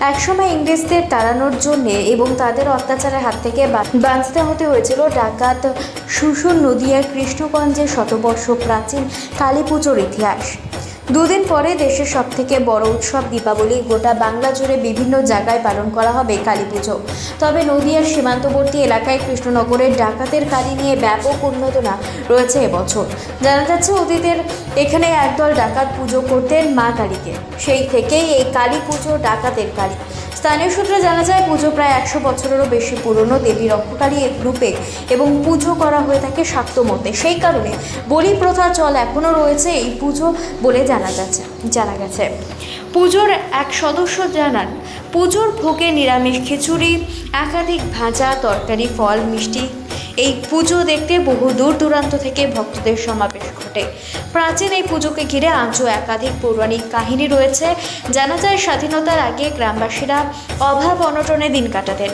একসময় ইংরেজদের তাড়ানোর জন্যে এবং তাদের অত্যাচারের হাত থেকে বাঁচতে হতে হয়েছিল ডাকাত শুশুর নদিয়ার কৃষ্ণগঞ্জের শতবর্ষ প্রাচীন কালী পুজোর ইতিহাস। দুদিন পরে দেশের সব থেকে বড় উৎসব দীপাবলি। গোটা বাংলা জুড়ে বিভিন্ন জায়গায় পালন করা হবে কালী পুজো। তবে নদিয়ার সীমান্তবর্তী এলাকায় কৃষ্ণনগরের ডাকাতের কালী নিয়ে ব্যাপক উন্নতনা রয়েছে এবছর। জানা যাচ্ছে, অতীতের এখানে একদল ডাকাত পুজো করতেন মা কালীকে। সেই থেকেই এই কালী পুজো ডাকাতের কালী। স্থানীয় সূত্রে জানা যায়, পুজো প্রায় একশো বছরেরও বেশি পুরনো দেবী রক্ষকারী রূপে এবং পুজো করা হয়ে থাকে শাক্ত মতে। সেই কারণে বলি প্রথা চল এখনও রয়েছে এই পুজো বলে জানা যাচ্ছে জানা গেছে। পুজোর এক সদস্য জানান, পুজোর ভোগে নিরামিষ খিচুড়ি, একাধিক ভাজা, তরকারি, ফল, মিষ্টি, এই পুজো দেখতে বহু দূর দূরান্ত থেকে ভক্তদের সমাবেশ ঘটে। প্রাচীন এই পুজোকে ঘিরে আজও একাধিক পৌরাণিক কাহিনী রয়েছে। জানা যায় স্বাধীনতার আগে গ্রামবাসীরা অভাব অনটনে দিন কাটাতেন।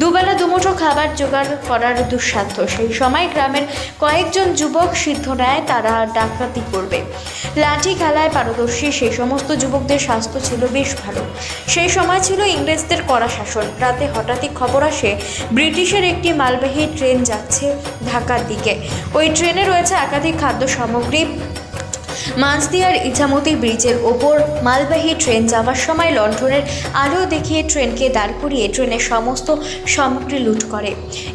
দুবেলা দুমুঠো খাবার জোগাড় করার দুঃসাধ্য সেই সময় গ্রামের কয়েকজন যুবক সিদ্ধ নেয় তারা ডাকাতি করবে। লাঠি খেলায় পারদর্শী সেই সমস্ত যুবকদের স্বাস্থ্য ছিল বেশ ভালো। সেই সময় ছিল ইংরেজদের কড়া শাসন। রাতে হঠাৎই খবর আসে, ব্রিটিশের একটি মালবাহী ট্রেন যাচ্ছে ঢাকার দিকে। ওই ট্রেনে রয়েছে একাধিক খাদ্য সামগ্রী। maghrib মাঝদিয়ার ইছামতি ব্রিজের ওপর মালবাহী ট্রেন যাওয়ার সময় লন্ডনের আলো দেখিয়ে ট্রেনকে দাঁড় করিয়ে ট্রেনের সমস্ত সামগ্রী লুট করে।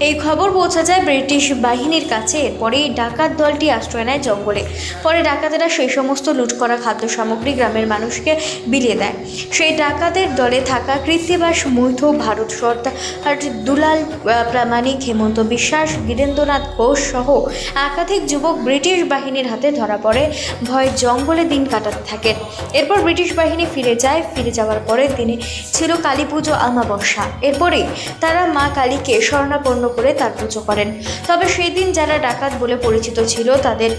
এই খবর পৌঁছা যায় ব্রিটিশ বাহিনীর কাছে। এরপরেই ডাকাত দলটি আশ্রয় নেয় জঙ্গলে। পরে ডাকাতেরা সেই সমস্ত লুট করা খাদ্য সামগ্রী গ্রামের মানুষকে বিলিয়ে দেয়। সেই ডাকাতের দলে থাকা কৃত্তিবাস, মৈথ, ভারত সর্দার দুলাল প্রামাণিক, হেমন্ত বিশ্বাস বীরেন্দ্রনাথ ঘোষ সহ একাধিক যুবক ব্রিটিশ বাহিনীর হাতে ধরা পড়ে। ভয় জঙ্গলে দিন কাটাতে থাকেন এরপর ব্রিটিশ বাহিনী ফিরে যায়। ফিরে যাওয়ার পরে দিনে ছিল কালী পুজো আমাবস্যা এরপরেই তারা মা কালীকে স্বর্ণাপন্ন করে তার পুজো করেন। তবে সেই দিন যারা ডাকাত বলে পরিচিত ছিল, তাদের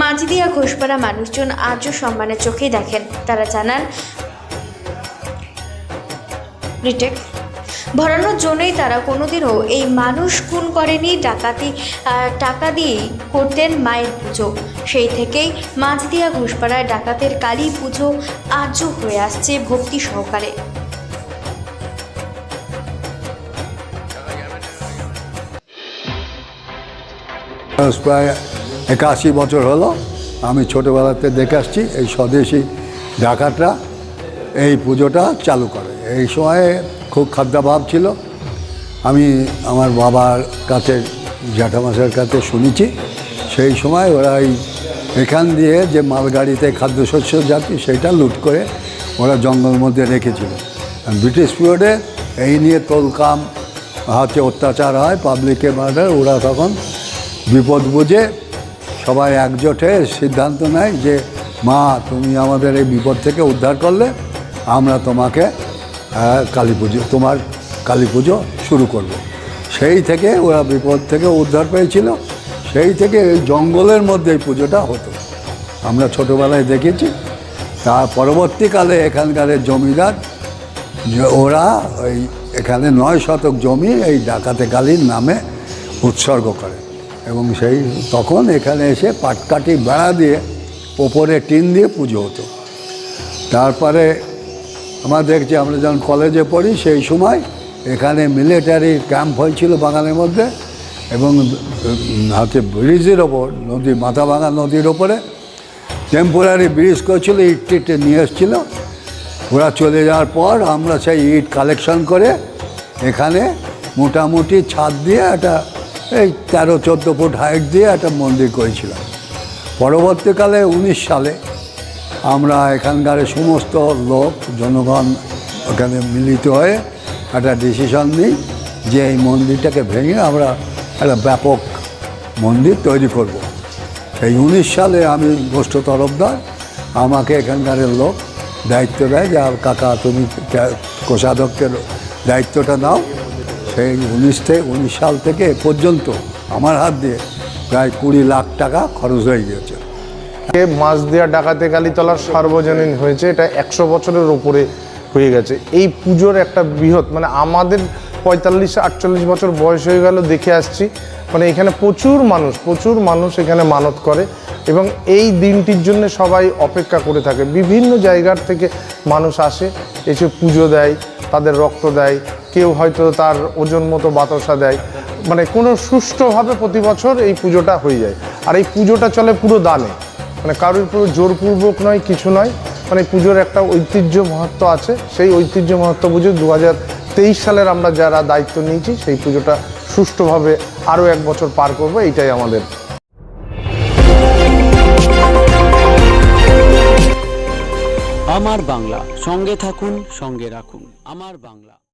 মাঝদিয়া ঘোষপাড়া মানুষজন আজও সম্মানের চোখেই দেখেন। তারা জানান, রিটেক ভরানোর জন্যই তারা কোনোদিনও এই মানুষ খুন করেনি, ডাকাতি টাকা দিয়েই করতেন মায়ের পুজো। সেই থেকেই মাঝদিয়া ঘোষপাড়ায় ডাকাতের কালী পুজো আজও হয়ে আসছে ভক্তি সহকারে। প্রায় একাশি বছর হলো। আমি ছোটোবেলাতে দেখে আসছি, এই স্বদেশি ডাকাতরা এই পুজোটা চালু করে। এই সময়ে খুব খাদ্যাভাব ছিল। আমি আমার বাবার কাছে জ্যাঠামাসের কাছে শুনেছি। সেই সময় ওরা এই এখান দিয়ে যে মালগাড়িতে খাদ্যশস্য জাতি সেটা লুট করে ওরা জঙ্গল মধ্যে রেখেছিল। ব্রিটিশ পিরিয়ডে এই নিয়ে তোলকাম, হাতে অত্যাচার হয়, পাবলিকে মার্ডার, ওরা তখন বিপদ বুঝে সবাই একজোটে সিদ্ধান্ত নেয় যে, মা, তুমি আমাদের এই বিপদ থেকে উদ্ধার করলে, আমরা তোমাকে কালী পুজো, তোমার কালী পুজো শুরু করব। সেই থেকে ওরা বিপদ থেকে উদ্ধার পেয়েছিল। সেই থেকে এই জঙ্গলের মধ্যে এই পুজোটা হতো। আমরা ছোটোবেলায় দেখেছি। তার পরবর্তীকালে এখানকার জমিদার ওরা ওই এখানে নয় শতক জমি এই ডাকাতে কালীর নামে উৎসর্গ করে। এবং সেই তখন এখানে এসে পাটকাঠি বেড়া দিয়ে ওপরে টিন দিয়ে পুজো হতো। তারপরে আমরা দেখছি, আমরা যখন কলেজে পড়ি, সেই সময় এখানে মিলিটারি ক্যাম্প হয়েছিল বাগানের মধ্যে এবং হচ্ছে ব্রিজের ওপর, নদী মাথাভাঙা নদীর ওপরে। টেম্পোরারি ব্রিজ করেছিল, ইট টিটে নিয়ে এসেছিল। ওরা চলে যাওয়ার পর আমরা সেই ইট কালেকশন করে এখানে মোটামুটি ছাদ দিয়ে একটা, এই তেরো, চোদ্দ ফুট হাইট দিয়ে একটা মন্দির করেছিলাম। পরবর্তীকালে উনিশ সালে আমরা এখানকার সমস্ত লোক, জনগণ ওখানে মিলিত হয়ে একটা ডিসিশন নিই যে এই মন্দিরটাকে ভেঙে আমরা একটা ব্যাপক মন্দির তৈরি করব। এই উনিশ সালে আমি গোষ্ঠ তরফদার, আমাকে এখানকার লোক দায়িত্ব দেয় যে কাকা, তুমি কোষাধ্যক্ষের দায়িত্বটা নাও সেই উনিশ থেকে উনিশ সাল থেকে এ পর্যন্ত আমার হাত দিয়ে প্রায় কুড়ি লাখ টাকা খরচ হয়ে গিয়েছে মাছ দেওয়া ডাকাতে কালীতলার সার্বজনীন হয়েছে, এটা একশো বছরের ওপরে হয়ে গেছে। এই পুজোর একটা বৃহৎ মানে আমাদের পঁয়তাল্লিশ, আটচল্লিশ বছর বয়স হয়ে গেল দেখে আসছি। মানে এখানে প্রচুর মানুষ প্রচুর মানুষ এখানে মানত করে এবং এই দিনটির জন্য সবাই অপেক্ষা করে থাকে। বিভিন্ন জায়গার থেকে মানুষ আসে, এসে পুজো দেয়, তাদের রক্ত দেয়, কেউ হয়তো তার ওজন মতো বাতাসা দেয়। মানে কোনো সুষ্ঠুভাবে প্রতি বছর এই পুজোটা হয়ে যায়। আর এই পুজোটা চলে পুরো দানে। মানে কারোর পুরো জোরপূর্বক নয়, কিছু নয়। মানে পুজোর একটা ঐতিহ্য মহত্ব আছে। সেই ঐতিহ্য মহত্ব পুজো দু সালের আমরা যারা দায়িত্ব নিয়েছি, সেই পুজোটা সুষ্ঠুভাবে আরও এক বছর পার করব, এইটাই আমাদের। আমার বাংলা, সঙ্গে থাকুন, সঙ্গে রাখুন। আমার বাংলা।